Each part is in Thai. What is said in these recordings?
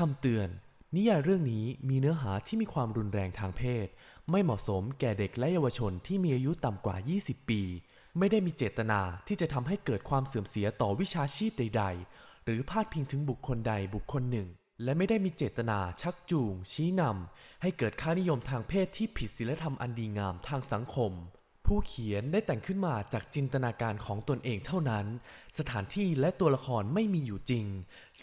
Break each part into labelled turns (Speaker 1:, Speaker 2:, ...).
Speaker 1: คำเตือน นิยายเรื่องนี้มีเนื้อหาที่มีความรุนแรงทางเพศ ไม่เหมาะสมแก่เด็กและเยาวชนที่มีอายุต่ำกว่า 20 ปี ไม่ได้มีเจตนาที่จะทำให้เกิดความเสื่อมเสียต่อวิชาชีพใด ๆ หรือพาดพิงถึงบุคคลใดบุคคลหนึ่ง และไม่ได้มีเจตนาชักจูง ชี้นำให้เกิดค่านิยมทางเพศที่ผิดศีลธรรมอันดีงามทางสังคมผู้เขียนได้แต่งขึ้นมาจากจินตนาการของตนเองเท่านั้น สถานที่และตัวละครไม่มีอยู่จริง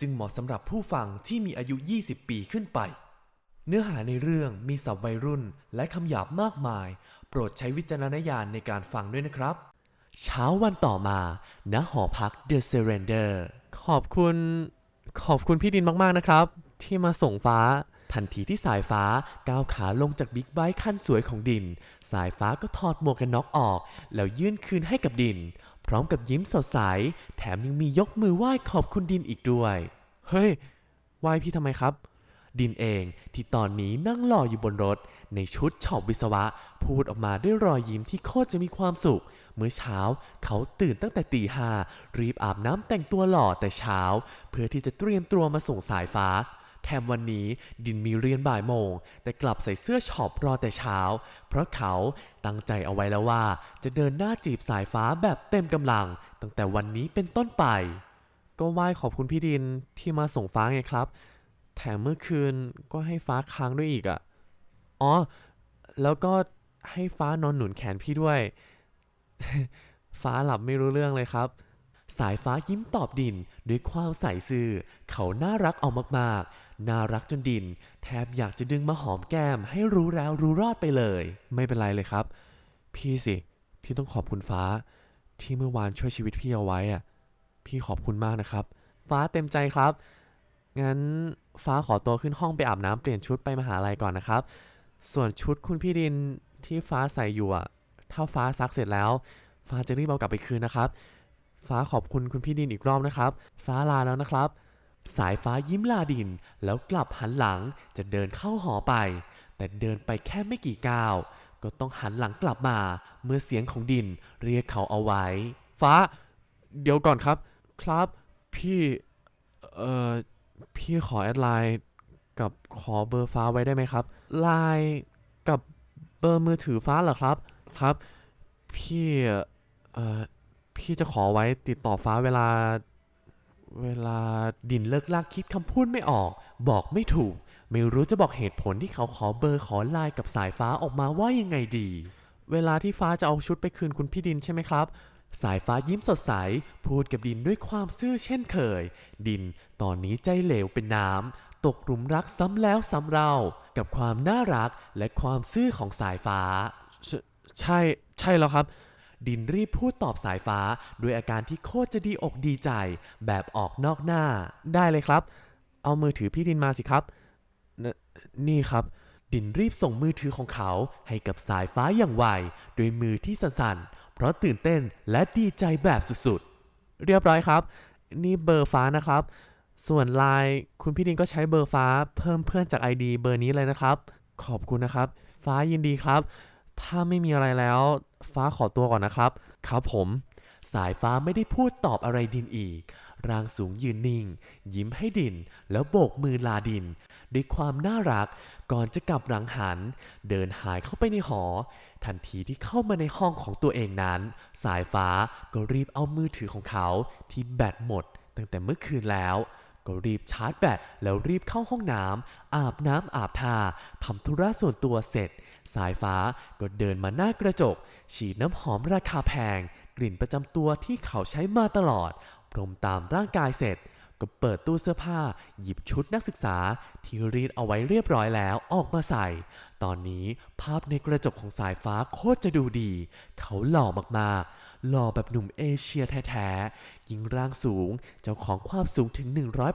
Speaker 1: จึงเหมาะสำหรับผู้ฟังที่มีอายุ 20 ปีขึ้นไป เนื้อหาในเรื่องมีศัพท์วัยรุ่นและคำหยาบมากมาย โปรดใช้วิจารณญาณในการฟังด้วยนะครับ เช้าวันต่อมาณหอพัก The Surrender ขอบคุณ ขอบคุณพี่ดินมากๆนะครับ ที่มาส่งฟ้า ทันทีที่สายฟ้าก้าวขาลงจากบิ๊กไบค์คันสวยของดิน สายฟ้าก็ถอดหมวกกันน็อกออก แล้วยื่นคืนให้กับดิน พร้อมกับยิ้มสดใส แถมยังมียกมือไหว้ขอบคุณดินอีกด้วย เฮ้ย ไหว้พี่ทำไมครับ ดินเองที่ตอนนี้นั่งรออยู่บนรถ ในชุดช็อปวิศวะ พูดออกมาด้วยรอยยิ้มที่โคตรจะมีความสุข เมื่อเช้าเขาตื่นตั้งแต่ตีห้ารีบอาบน้ำแต่งตัวหล่อแต่เช้า เพื่อที่จะเตรียมตัวมาส่งสายฟ้า แถมวันนี้ดินมีเรียนบ่ายโมง แต่กลับใส่เสื้อช็อปรอแต่เช้า เพราะเขาตั้งใจเอาไว้แล้วว่า จะเดินหน้าจีบสายฟ้าแบบเต็มกำลัง ตั้งแต่วันนี้เป็นต้นไป ก็ไหว้ขอบคุณพี่ดินที่มาส่งฟ้าไงครับ แถมเมื่อคืนก็ให้ฟ้าค้างด้วยอีกอะ่ะอ๋อ แล้วก็ให้ฟ้านอนหนุนแขนพี่ด้วย ฟ้าหลับไม่รู้เรื่องเลยครับสายฟ้ายิ้มตอบดินด้วยความใส่ซื่อ เขาน่ารักเอามาก ๆ น่ารักจนดิน แทบอยากจะดึงมาหอมแก้ม ให้รู้แล้วรู้รอดไปเลย ไม่เป็นไรเลยครับ พี่สิ ที่ต้องขอบคุณฟ้า ที่เมื่อวานช่วยชีวิตพี่เอาไว้อะพี่ขอบคุณมากนะครับ ฟ้าเต็มใจครับ งั้นฟ้าขอตัวขึ้นห้องไปอาบน้ำเปลี่ยนชุดไปมหาลัยก่อนนะครับ ส่วนชุดคุณพี่ดินที่ฟ้าใส่อยู่อะถ้าฟ้าซักเสร็จแล้ว ฟ้าจะรีบเอากลับไปคืนนะครับ ฟ้าขอบคุณคุณพี่ดินอีกรอบนะครับ ฟ้าลาแล้วนะครับ สายฟ้ายิ้มลาดิน แล้วกลับหันหลังจะเดินเข้าหอไป แต่เดินไปแค่ไม่กี่ก้าว ก็ต้องหันหลังกลับมา เมื่อเสียงของดินเรียกเขาเอาไว้ ฟ้า เดี๋ยวก่อนครับ ครับ พี่ เอ่อ พี่ขอแอดไลน์กับขอเบอร์ฟ้าไว้ได้ไหมครับ ไลน์กับเบอร์มือถือฟ้าเหรอครับ ครับ พี่ เอ่อ พี่จะขอไว้ติดต่อฟ้าเวลา เวลาดินเลิกลากคิดคำพูดไม่ออก บอกไม่ถูก ไม่รู้จะบอกเหตุผลที่เขาขอเบอร์ขอไลน์กับสายฟ้าออกมาว่ายังไงดี เวลาที่ฟ้าจะเอาชุดไปคืนคุณพี่ดินใช่ไหมครับ สายฟ้ายิ้มสดใส พูดกับดินด้วยความซื่อเช่นเคย ดินตอนนี้ใจเหลวเป็นน้ำตกหลุมรักซ้ำแล้วซ้ำเล่ากับความน่ารักและความซื่อของสายฟ้า ใชใช่ใช่แล้วครับ ดินรีบพูดตอบสายฟ้า ด้วยอาการที่โคตรจะดีอกดีใจ แบบออกนอกหน้า ได้เลยครับ เอามือถือพี่ดินมาสิครับนนี่ครับ ดินรีบส่งมือถือของเขาให้กับสายฟ้าอย่างไวด้วยมือที่สั่นๆ เพราะตื่นเต้นและดีใจแบบสุดๆ เรียบร้อยครับ นี่เบอร์ฟ้านะครับ ส่วนไลน์คุณพี่ดินก็ใช้เบอร์ฟ้าเพิ่มเพื่อนจาก ID เบอร์นี้เลยนะครับ ขอบคุณนะครับ ฟ้ายินดีครับ ถ้าไม่มีอะไรแล้ว ฟ้าขอตัวก่อนนะครับ ครับผม สายฟ้าไม่ได้พูดตอบอะไรดินอีก ร่างสูงยืนนิ่ง ยิ้มให้ดิน แล้วโบกมือลาดิน ด้วยความน่ารัก ก่อนจะกลับหลังหัน เดินหายเข้าไปในหอ ทันทีที่เข้ามาในห้องของตัวเองนั้น สายฟ้าก็รีบเอามือถือของเขาที่แบตหมด ตั้งแต่เมื่อคืนแล้วก็รีบชาร์จแบตแล้วรีบเข้าห้องน้ำอาบน้ำอาบทาทำธุระส่วนตัวเสร็จ สายฟ้าก็เดินมาหน้ากระจก ฉีดน้ำหอมราคาแพง กลิ่นประจำตัวที่เขาใช้มาตลอด พรมตามร่างกายเสร็จ ก็เปิดตู้เสื้อผ้า หยิบชุดนักศึกษา ที่รีดเอาไว้เรียบร้อยแล้วออกมาใส่ ตอนนี้ภาพในกระจกของสายฟ้าโคตรจะดูดี เขาหล่อมากๆ หล่อแบบหนุ่มเอเชียแท้ๆ ยิงร่างสูง เจ้าของความสูงถึง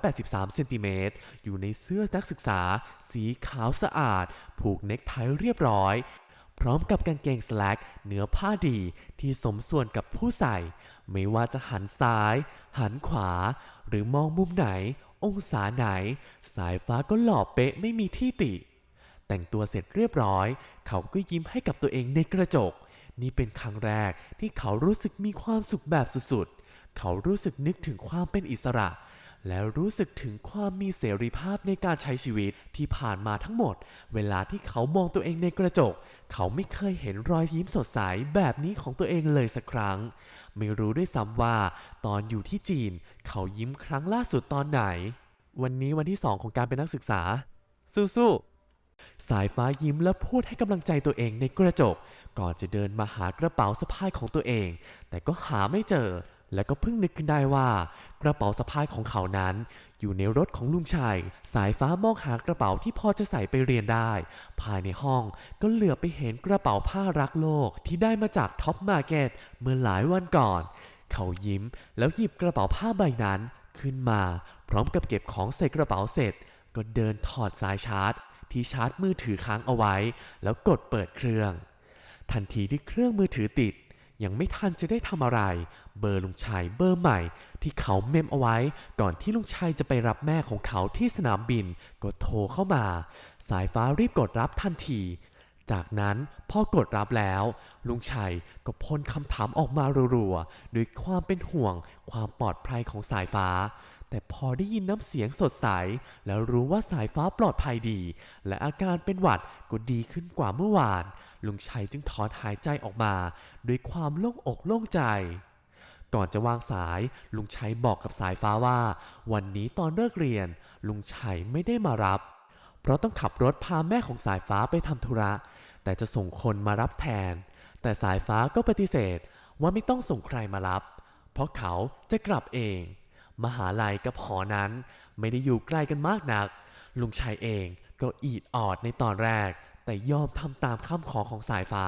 Speaker 1: 183 เซนติเมตร อยู่ในเสื้อนักศึกษา สีขาวสะอาด ผูกเน็กไทเรียบร้อย พร้อมกับกางเกงสแลกเนื้อผ้าดีที่สมส่วนกับผู้ใส่ ไม่ว่าจะหันซ้าย หันขวา หรือมองมุมไหน องศาไหน สายฟ้าก็หล่อเป๊ะไม่มีที่ติ แต่งตัวเสร็จเรียบร้อย เขาก็ยิ้มให้กับตัวเองในกระจก นี่เป็นครั้งแรกที่เขารู้สึกมีความสุขแบบสุดๆ เขารู้สึกนึกถึงความเป็นอิสระ แล้วรู้สึกถึงความมีเสรีภาพในการใช้ชีวิตที่ผ่านมาทั้งหมด เวลาที่เขามองตัวเองในกระจก เขาไม่เคยเห็นรอยยิ้มสดใสแบบนี้ของตัวเองเลยสักครั้ง ไม่รู้ด้วยซ้ำว่า ตอนอยู่ที่จีน เขายิ้มครั้งล่าสุดตอนไหน วันนี้วันที่สองของการเป็นนักศึกษา สู้ๆ สายฟ้ายิ้มและพูดให้กำลังใจตัวเองในกระจก ก่อนจะเดินมาหากระเป๋าสะพายของตัวเอง แต่ก็หาไม่เจอ และก็เพิ่งนึกขึ้นได้ว่า กระเป๋าสะพายของเขานั้น อยู่ในรถของลุงชัยสายฟ้ามองหากระเป๋าที่พอจะใส่ไปเรียนได้ ภายในห้องก็เหลือไปเห็นกระเป๋าผ้ารักโลกที่ได้มาจากท็อปมาร์เก็ตเมื่อหลายวันก่อน เขายิ้มแล้วหยิบกระเป๋าผ้าใบนั้นขึ้นมา พร้อมกับเก็บของใส่กระเป๋าเสร็จ ก็เดินถอดสายชาร์จ ที่ชาร์จมือถือค้างเอาไว้ แล้วกดเปิดเครื่อง ทันทีที่เครื่องมือถือติด ยังไม่ทันจะได้ทำอะไร เบอร์ลุงชัยเบอร์ใหม่ ที่เขาเมมเอาไว้ ก่อนที่ลุงชัยจะไปรับแม่ของเขาที่สนามบินก็โทรเข้ามา สายฟ้ารีบกดรับทันทีจากนั้นพอกดรับแล้ว ลุงชัยก็พ่นคำถามออกมารัวๆด้วยความเป็นห่วงความปลอดภัยของสายฟ้า แต่พอได้ยินน้ำเสียงสดใส แล้วรู้ว่าสายฟ้าปลอดภัยดี และอาการเป็นหวัดก็ดีขึ้นกว่าเมื่อวาน ลุงชัยจึงถอนหายใจออกมา ด้วยความโล่งอกโล่งใจ ก่อนจะวางสาย ลุงชัยบอกกับสายฟ้าว่า วันนี้ตอนเลิกเรียน ลุงชัยไม่ได้มารับ เพราะต้องขับรถพาแม่ของสายฟ้าไปทำธุระ แต่จะส่งคนมารับแทน แต่สายฟ้าก็ปฏิเสธว่าไม่ต้องส่งใครมารับ เพราะเขาจะกลับเอง มหาลัยกับหอนั้นไม่ได้อยู่ใกล้กันมากนัก ลุงชัยเองก็อีดออดในตอนแรก แต่ยอมทำตามคำขอของสายฟ้า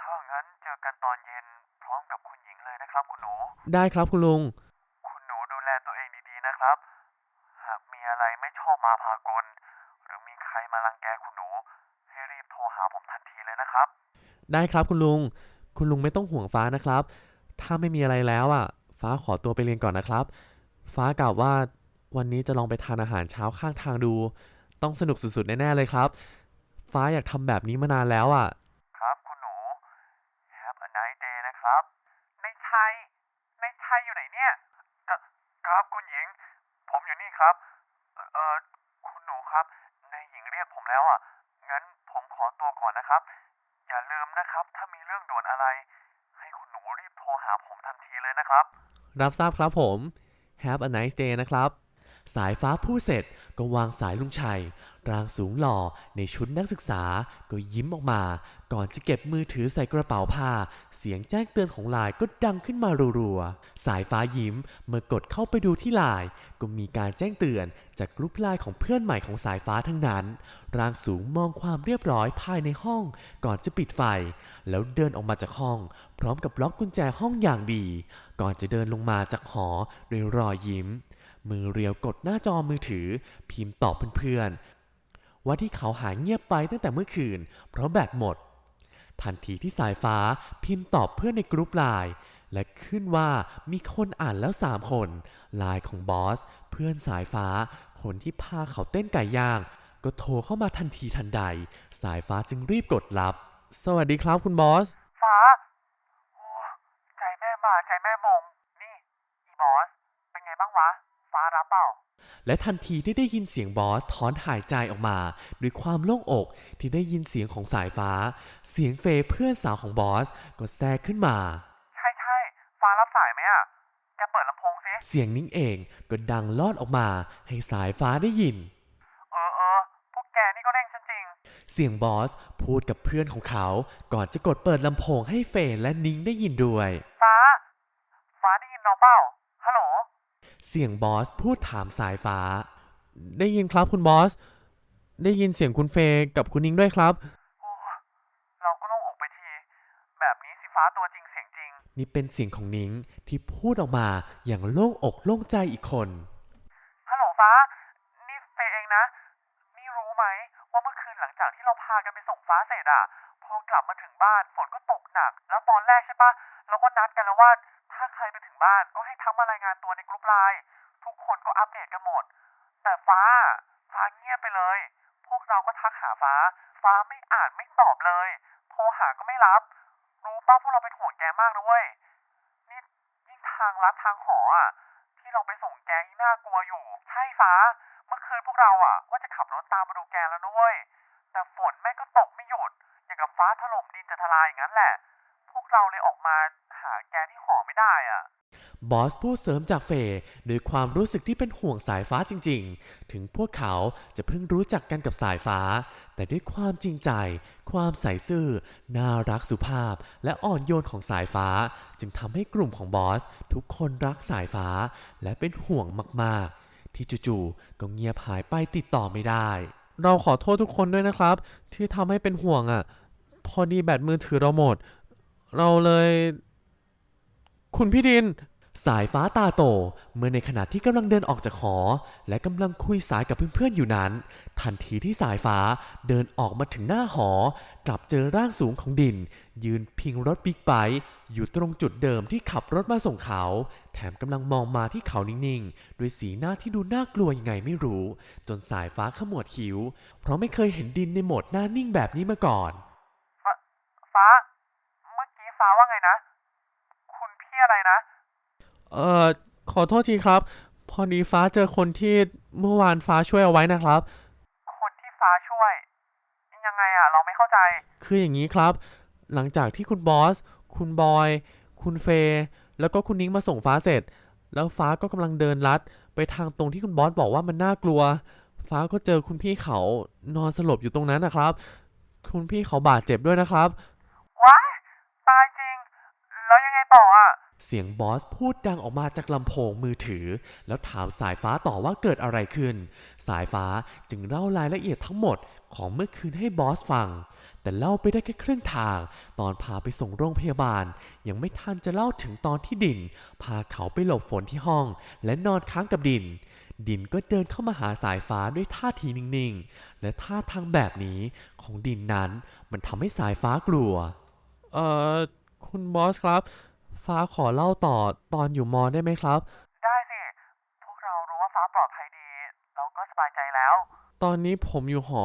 Speaker 2: ถ้างั้นเจอกันตอนเย็นพร้อมกับคุณหญิงเลยนะครับคุณหนู
Speaker 1: ได้ครับคุณลุง
Speaker 2: คุณหนูดูแลตัวเองดีๆนะครับ หากมีอะไรไม่ชอบมาพากล หรือมีใครมารังแกคุณหนู ให้รีบโทรหาผมทันทีเลยนะครับ
Speaker 1: ได้ครับคุณลุง คุณลุงไม่ต้องห่วงฟ้านะครับ ถ้าไม่มีอะไรแล้วอะ ฟ้าขอตัวไปเรียนก่อนนะครับ ฟ้ากล่าวว่าวันนี้จะลองไปทานอาหารเช้าข้างทางดู ต้องสนุกสุดๆ แน่ ๆ เลยครับ ฟ้าอยากทำแบบนี้มานานแล้วอะ
Speaker 2: ครับคุณหนู Have a nice day นะครับ ในชัยในชัยอยู่ไหนเนี่ยครับคุณหญิง ผมอยู่นี่ครับเอ่อเอ่อคุณหนูครับนายหญิงเรียกผมแล้วอะ งั้นผมขอตัวก่อนนะครับ อย่าลืมนะครับ ถ้ามีเรื่องด่วนอะไร ให้คุณหนูรีบโทรหาผมทันทีเลยนะครับ
Speaker 1: รับทราบครับผม Have a nice day นะครับ สายฟ้าพูดเสร็จก็วางสายลุงชัย ร่างสูงหล่อในชุดนักศึกษาก็ยิ้มออกมา ก่อนจะเก็บมือถือใส่กระเป๋าผ้า เสียงแจ้งเตือนของลน์ก็ดังขึ้นมารัวๆ สายฟ้ายิ้มเมื่อกดเข้าไปดูที่ลน์ก็มีการแจ้งเตือนจากกรุ๊ปไลน์ของเพื่อนใหม่ของสายฟ้าทั้งนั้น ร่างสูงมองความเรียบร้อยภายในห้อง ก่อนจะปิดไฟ แล้วเดินออกมาจากห้อง พร้อมกับล็อกกุญแจห้องอย่างดี ก่อนจะเดินลงมาจากหอด้วยรอยยิ้ม มือเรียวกดหน้าจอมือถือ พิมพ์ตอบเพื่อนๆ ว่าที่เขาหายเงียบไปตั้งแต่เมื่อคืน เพราะแบตหมด ทันทีที่สายฟ้าพิมพ์ตอบเพื่อนในกรุ๊ปไลน์และขึ้นว่ามีคนอ่านแล้วสามคนไลน์ของบอส เพื่อนสายฟ้า คนที่พาเขาเต้นไก่ย่าง ก็โทรเข้ามาทันทีทันใด สายฟ้าจึงรีบกดรับ สวัสดีครับคุณบอส
Speaker 2: ฟ้า โอ้ ใจแม่มาใจแม่มง นี่ อีบอส เป็นไงบ้างวะ ฟ้ารับเปล่า
Speaker 1: และทันทีที่ได้ยินเสียงบอสถอนหายใจออกมา ด้วยความโล่งอกที่ได้ยินเสียงของสายฟ้า เสียงเฟย์เพื่อนสาวของบอสก็แทรกขึ้นมา
Speaker 2: ใช่ใช่ฟ้ารับสายไหมอะแกเปิดลำโพงสิ
Speaker 1: เสียงนิ้งเองก็ดังลอดออกมาให้สายฟ้าได้ยิน
Speaker 2: เออเออพวกแกนี่ก็เร่งฉันจริง
Speaker 1: เสียงบอสพูดกับเพื่อนของเขาก่อนจะกดเปิดลำโพงให้เฟย์และนิ้งได้ยินด้วย
Speaker 2: ฟ้า ฟ้าได้ยินเราเปล่าฮัลโหล
Speaker 1: เสียงบอสพูดถามสายฟ้า ได้ยินครับคุณบอส ได้ยินเสียงคุณเฟย์กับคุณนิ้งด้วยครับ
Speaker 2: โอ้เราก็โล่งอกไปที แบบนี้สิฟ้าตัวจริงเสียงจริง
Speaker 1: นี่เป็นเสียงของนิ้งที่พูดออกมาอย่างโล่งอกโล่งใจอีกคน
Speaker 2: ฮัลโหลฟ้า นี่เฟยเองนะ นี่รู้ไหมว่าเมื่อคืนหลังจากที่เราพากันไปส่งฟ้าเสร็จอะพอกลับมาถึงบ้านฝนก็ตกหนัก แล้วตอนแรกใช่ปะเราก็นัดกันแล้วว่า ถ้าใครไปถึงบ้านก็ให้ทักมารายงานตัวในกลุ่มไลน์ทุกคนก็อัปเดตกันหมด แต่ฟ้า ฟ้าเงียบไปเลย พวกเราก็ทักหาฟ้า ฟ้าไม่อ่านไม่ตอบเลย โทรหาก็ไม่รับ รู้ป่ะพวกเราเป็นห่วงแกมากนะเว้ย นี่ยิ่งทางลัดทางหออะ ที่เราไปส่งแกยิ่งน่ากลัวอยู่ ใช่ฟ้า เมื่อคืนพวกเราอะ ว่าจะขับรถตามมาดูแกแล้วนะเว้ย แต่ฝนแม่ก็ตกไม่หยุด อย่างกับฟ้าถล่มดินจะทลายอย่างนั้นแหละ พวกเราเลยออกมาหาแกที่หอไม่ได้อะ
Speaker 1: บอสพูดเสริมจากเฟย์โดยความรู้สึกที่เป็นห่วงสายฟ้าจริง ๆ ถึงพวกเขาจะเพิ่งรู้จักกันกับสายฟ้า แต่ด้วยความจริงใจ ความใส่ซื่อ น่ารักสุภาพ และอ่อนโยนของสายฟ้า จึงทำให้กลุ่มของบอส ทุกคนรักสายฟ้า และเป็นห่วงมากๆ ที่จู่ๆก็เงียบหายไปติดต่อไม่ได้ เราขอโทษทุกคนด้วยนะครับ ที่ทำให้เป็นห่วงอะ พอดีแบตมือถือเราหมด เราเลย คุณพี่ดิน สายฟ้าตาโต เมื่อในขณะที่กำลังเดินออกจากหอ และกำลังคุยสายกับเพื่อนๆอยู่นั้น ทันทีที่สายฟ้าเดินออกมาถึงหน้าหอ กลับเจอร่างสูงของดิน ยืนพิงรถบิ๊กไบค์อยู่ตรงจุดเดิมที่ขับรถมาส่งเขา แถมกำลังมองมาที่เขานิ่งๆ ด้วยสีหน้าที่ดูน่ากลัวยังไงไม่รู้ จนสายฟ้าขมวดคิ้ว เพราะไม่เคยเห็นดินในโหมดหน้านิ่งแบบนี้มาก่อน
Speaker 2: ฟ้าฟ้าเมื่อกี้ฟ้าว่าไงนะ คุณพี่อะไรนะ
Speaker 1: เอ่อขอโทษทีครับ พอดีฟ้าเจอคนที่เมื่อวานฟ้าช่วยเอาไว้นะครับ
Speaker 2: คนที่ฟ้าช่วย ยังไงอะเราไม่เข้าใจ
Speaker 1: คืออย่างนี้ครับ หลังจากที่คุณบอส คุณบอย คุณเฟย์แล้วก็คุณนิ้งมาส่งฟ้าเสร็จ แล้วฟ้าก็กำลังเดินลัด ไปทางตรงที่คุณบอสบอกว่ามันน่ากลัว ฟ้าก็เจอคุณพี่เขานอนสลบอยู่ตรงนั้นนะครับ คุณพี่เขาบาดเจ็บด้วยนะครับ
Speaker 2: ว้ายตายจริง แล้วยังไงต่ออะ
Speaker 1: เสียงบอสพูดดังออกมาจากลำโพงมือถือ แล้วถามสายฟ้าต่อว่าเกิดอะไรขึ้น สายฟ้าจึงเล่ารายละเอียดทั้งหมดของเมื่อคืนให้บอสฟัง แต่เล่าไปได้แค่ครึ่งทาง ตอนพาไปส่งโรงพยาบาล ยังไม่ทันจะเล่าถึงตอนที่ดิน พาเขาไปหลบฝนที่ห้อง และนอนค้างกับดิน ดินก็เดินเข้ามาหาสายฟ้าด้วยท่าทีนิ่งๆ และท่าทางแบบนี้ของดินนั้น มันทำให้สายฟ้ากลัว เอ่อ คุณบอสครับ ฟ้าขอเล่าต่อตอนอยู่มอได้ไหมครับ
Speaker 2: ได้สิ พวกเรารู้ว่าฟ้าปลอดภัยดี เราก็สบายใจแล้ว
Speaker 1: ตอนนี้ผมอยู่หอ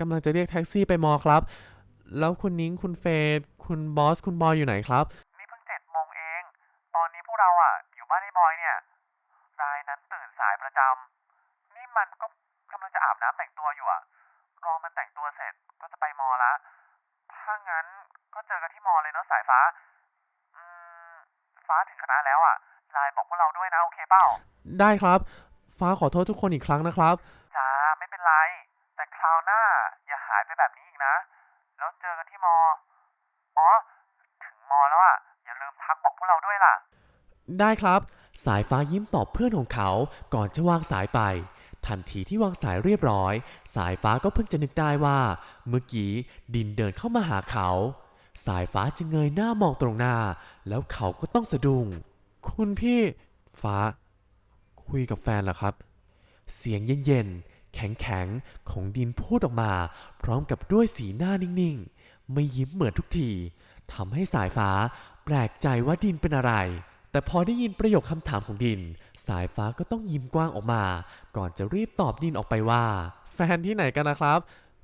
Speaker 1: กำลังจะเรียกแท็กซี่ไปมอครับ แล้วคุณนิ้งคุณเฟย์คุณบอสคุณบอยอยู่ไหนครับ
Speaker 2: นี่เพิ่งเจ็ดโมงเอง ตอนนี้พวกเราอะอยู่บ้านไอ้บอยเนี่ย รายนั้นตื่นสายประจำนี่มันก็กำลังจะอาบน้ำแต่งตัวอยู่อะรอมันแต่งตัวเสร็จก็จะไปมอละ ถ้างั้นก็เจอกันที่มอเลยเนาะสายฟ้าอืม ฟ้าถึงคณะแล้วอะไลน์บอกพวกเราด้วยนะโอเคเปล่า
Speaker 1: ได้ครับ ฟ้าขอโทษทุกคนอีกครั้งนะครับ
Speaker 2: จ้าไม่เป็นไร แต่คราวหน้าอย่าหายไปแบบนี้อีกนะ แล้วเจอกันที่มออ๋อถึงมอแล้วอะอย่าลืมทักบอกพวกเราด้วยล่ะ
Speaker 1: ได้ครับ สายฟ้ายิ้มตอบเพื่อนของเขาก่อนจะวางสายไป ทันทีที่วางสายเรียบร้อย สายฟ้าก็เพิ่งจะนึกได้ว่า เมื่อกี้ดินเดินเข้ามาหาเขา สายฟ้าจึงเงยหน้ามองตรงหน้า แล้วเขาก็ต้องสะดุ้ง คุณพี่ฟ้า คุยกับแฟนเหรอครับ เสียงเย็นๆ แข็งๆ ของดินพูดออกมา พร้อมกับด้วยสีหน้านิ่งๆ ไม่ยิ้มเหมือนทุกทีทำให้สายฟ้าแปลกใจว่าดินเป็นอะไร แต่พอได้ยินประโยคคำถามของดิน สายฟ้าก็ต้องยิ้มกว้างออกมา ก่อนจะรีบตอบดินออกไปว่า แฟนที่ไหนกันนะครับ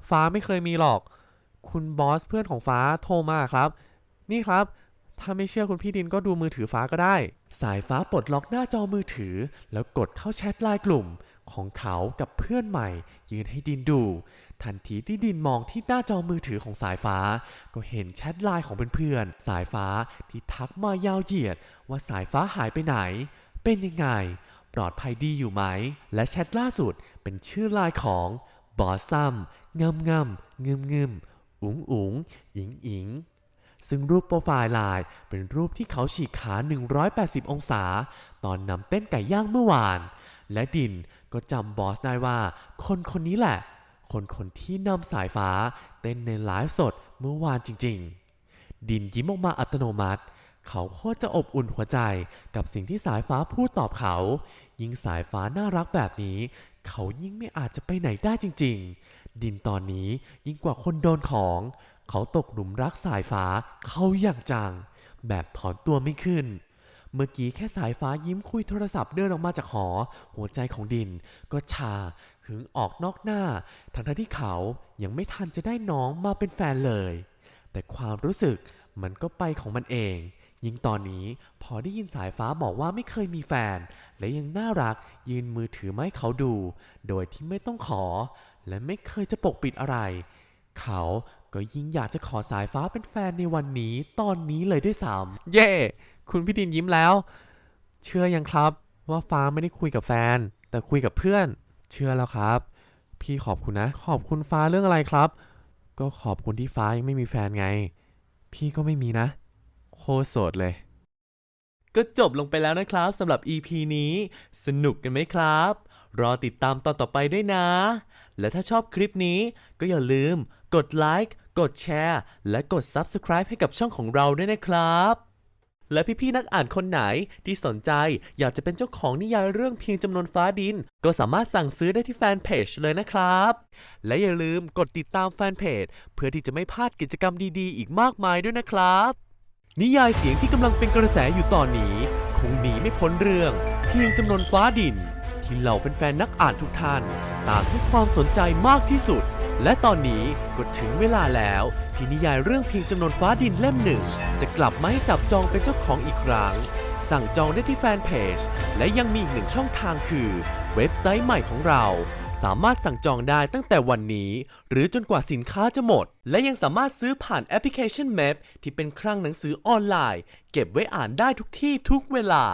Speaker 1: ฟ้าไม่เคยมีหรอก คุณบอสเพื่อนของฟ้าโทรมาครับ นี่ครับ ถ้าไม่เชื่อคุณพี่ดินก็ดูมือถือฟ้าก็ได้ สายฟ้าปลดล็อกหน้าจอมือถือ แล้วกดเข้าแชทไลน์กลุ่ม ของเขากับเพื่อนใหม่ ยืนให้ดินดู ทันทีที่ดินมองที่หน้าจอมือถือของสายฟ้า ก็เห็นแชทไลน์ของเพื่อนๆสายฟ้าที่ทักมายาวเหยียด ว่าสายฟ้าหายไปไหน เป็นยังไง ปลอดภัยดีอยู่ไหม และแชทล่าสุดเป็นชื่อไลน์ของบอสซัมงำงำงึมงึม อุ๋งอุ๋งอิงอิง ซึ่งรูปโปรไฟล์ไลน์เป็นรูปที่เขาฉีกขา 180 องศา ตอนนำเต้นไก่ย่างเมื่อวาน และดินก็จำบอสได้ว่า คนคนนี้แหละ คนคนที่นำสายฟ้า เต้นในไลฟ์สดเมื่อวานจริง ๆ ดินยิ้มออกมาอัตโนมัติเขาโคตรจะอบอุ่นหัวใจกับสิ่งที่สายฟ้าพูดตอบเขา ยิ่งสายฟ้าน่ารักแบบนี้ เขายิ่งไม่อาจจะไปไหนได้จริงๆ ดินตอนนี้ยิ่งกว่าคนโดนของ เขาตกหลุมรักสายฟ้าเขาอย่างจัง แบบถอนตัวไม่ขึ้น เมื่อกี้แค่สายฟ้ายิ้มคุยโทรศัพท์เดินออกมาจากหอ หัวใจของดินก็ชาหึงออกนอกหน้า ทั้งที่เขายังไม่ทันจะได้น้องมาเป็นแฟนเลย แต่ความรู้สึกมันก็ไปของมันเอง ยิ่งตอนนี้พอได้ยินสายฟ้าบอกว่าไม่เคยมีแฟน และยังน่ารักยืนมือถือไม้เขาดู โดยที่ไม่ต้องขอ และไม่เคยจะปกปิดอะไร เขาก็ยิ่งอยากจะขอสายฟ้าเป็นแฟนในวันนี้ตอนนี้เลยด้วยซ้ำเย่คุณพี่ดินยิ้มแล้ว เชื่อยังครับว่าฟ้าไม่ได้คุยกับแฟน แต่คุยกับเพื่อน เชื่อแล้วครับ พี่ขอบคุณนะ ขอบคุณฟ้าเรื่องอะไรครับ ก็ขอบคุณที่ฟ้ายังไม่มีแฟนไง พี่ก็ไม่มีนะ โคโสดเลย ก็จบลงไปแล้วนะครับสำหรับ EP นี้ สนุกกันไหมครับ รอติดตามตอนต่อไปด้วยนะ และถ้าชอบคลิปนี้ก็อย่าลืม กดไลค์ กดแชร์ และกด Subscribe ให้กับช่องของเราด้วยนะครับ และพี่ๆนักอ่านคนไหนที่สนใจอยากจะเป็นเจ้าของนิยายเรื่องเพียงจำนวนฟ้าดิน ก็สามารถสั่งซื้อได้ที่แฟนเพจเลยนะครับ และอย่าลืมกดติดตามแฟนเพจเพื่อที่จะไม่พลาดกิจกรรมดีๆ อีกมากมายด้วยนะครับ นิยายเสียงที่กำลังเป็นกระแสอยู่ตอนนี้ คงหนีไม่พ้นเรื่อง เพียงจำนวนฟ้าดิน ที่เหล่าแฟนๆนักอ่านทุกท่าน ต่างให้ความสนใจมากที่สุด และตอนนี้ก็ถึงเวลาแล้วที่นิยายเรื่องเพียงจำนวนฟ้าดินเล่มหนึ่ง จะกลับมาให้จับจองเป็นเจ้าของอีกครั้ง สั่งจองได้ที่แฟนเพจ และยังมีอีกหนึ่งช่องทางคือ เว็บไซต์ใหม่ของเรา สามารถสั่งจองได้ตั้งแต่วันนี้ หรือจนกว่าสินค้าจะหมด และยังสามารถซื้อผ่านแอปพลิเคชัน Map ที่เป็นคลังหนังสือออนไลน์ เก็บไว้อ่านได้ทุกที่ทุกเวลา